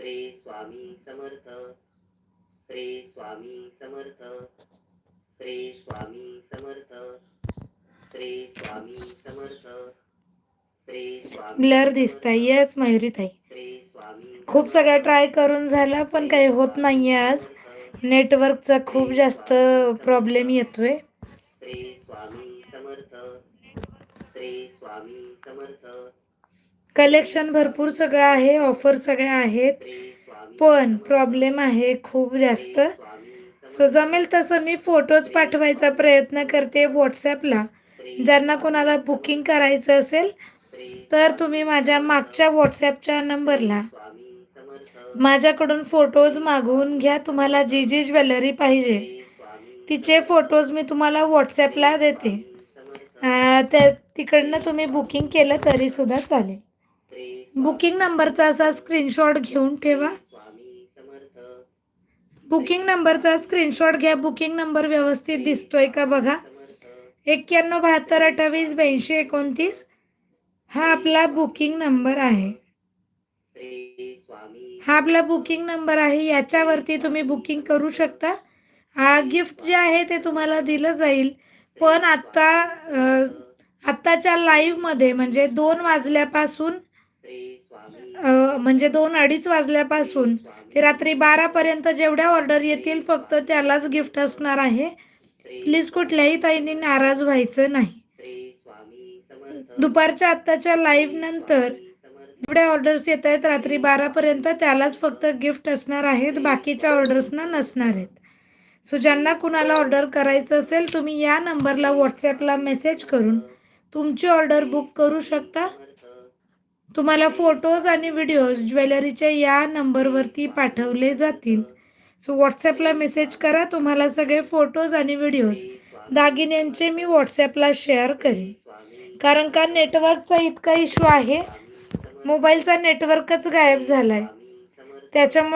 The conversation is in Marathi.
श्री स्वामी समर्थ. श्री स्वामी समर्थ. श्री स्वामी समर्थ. श्री स्वामी समर्थ. श्री स्वामी ब्लर दिसताय याच मयुरीताई. श्री स्वामी खूप सगळं ट्राय करून झालं पण काही होत नाहीये आज. नेटवर्कचा खूप जास्त प्रॉब्लेम येतोय. श्री स्वामी समर्थ. श्री स्वामी समर्थ. कलेक्शन भरपूर सगळं आहे ऑफर सगळ्या आहेत. पण प्रॉब्लेम आहे खूप जास्त. सो जमेल तसं मी फोटोज पाठवायचा प्रयत्न करते व्हॉट्सॲपला. ज्यांना कोणाला बुकिंग करायचं असेल तर तुम्ही माझ्या मागच्या व्हॉट्सॲपच्या नंबरला माझ्याकडून फोटोज मागवून घ्या. तुम्हाला जी जी ज्वेलरी पाहिजे तिचे फोटोज मी तुम्हाला व्हॉट्सॲपला देते. त्या तिकडनं तुम्ही बुकिंग केलं तरीसुद्धा चालेल. बुकिंग नंबरचा असा स्क्रीनशॉट घेऊन ठेवा. बुकिंग नंबरचा स्क्रीनशॉट घ्या. बुकिंग नंबर व्यवस्थित दिसतोय का बघा. एक्क्याण्णव बहात्तर अठ्ठावीस ब्याऐंशी एकोणतीस हा आपला बुकिंग नंबर आहे. हा आपला बुकिंग नंबर आहे. याच्यावरती तुम्ही बुकिंग करू शकता. हा गिफ्ट जे आहे ते तुम्हाला दिलं जाईल. पण आत्ता आत्ताच्या लाईव्हमध्ये म्हणजे दोन वाजल्यापासून म्हणजे दोन अडीच वाजल्यापासून. ते रात्री बारापर्यंत जेवढ्या ऑर्डर येतील फक्त त्यालाच गिफ्ट असणार आहे. प्लीज कुठल्याही ताईंनी नाराज व्हायचं नाही. दुपारच्या आत्ताच्या लाईव्ह नंतर जेवढ्या ऑर्डर्स येत आहेत रात्री बारापर्यंत त्यालाच फक्त गिफ्ट असणार आहेत. बाकीच्या ऑर्डर्सना नसणार आहेत. सो ज्यांना कुणाला ऑर्डर करायचं असेल तुम्ही या नंबरला व्हॉट्सॲपला मेसेज करून तुमची ऑर्डर बुक करू शकता. तुम्हाला फोटोज आणि व्हिडिओज ज्वेलरीच्या या नंबरवरती पाठवले जातील. सो व्हॉट्सॲपला मेसेज करा तुम्हाला सगळे फोटोज आणि व्हिडिओज दागिन्यांचे मी व्हॉट्सॲपला शेअर करेन. कारण का नेटवर्कचा इतका इश्यू आहे? मोबाईलचा नेटवर्कच गायब झाला आहे त्याच्यामुळे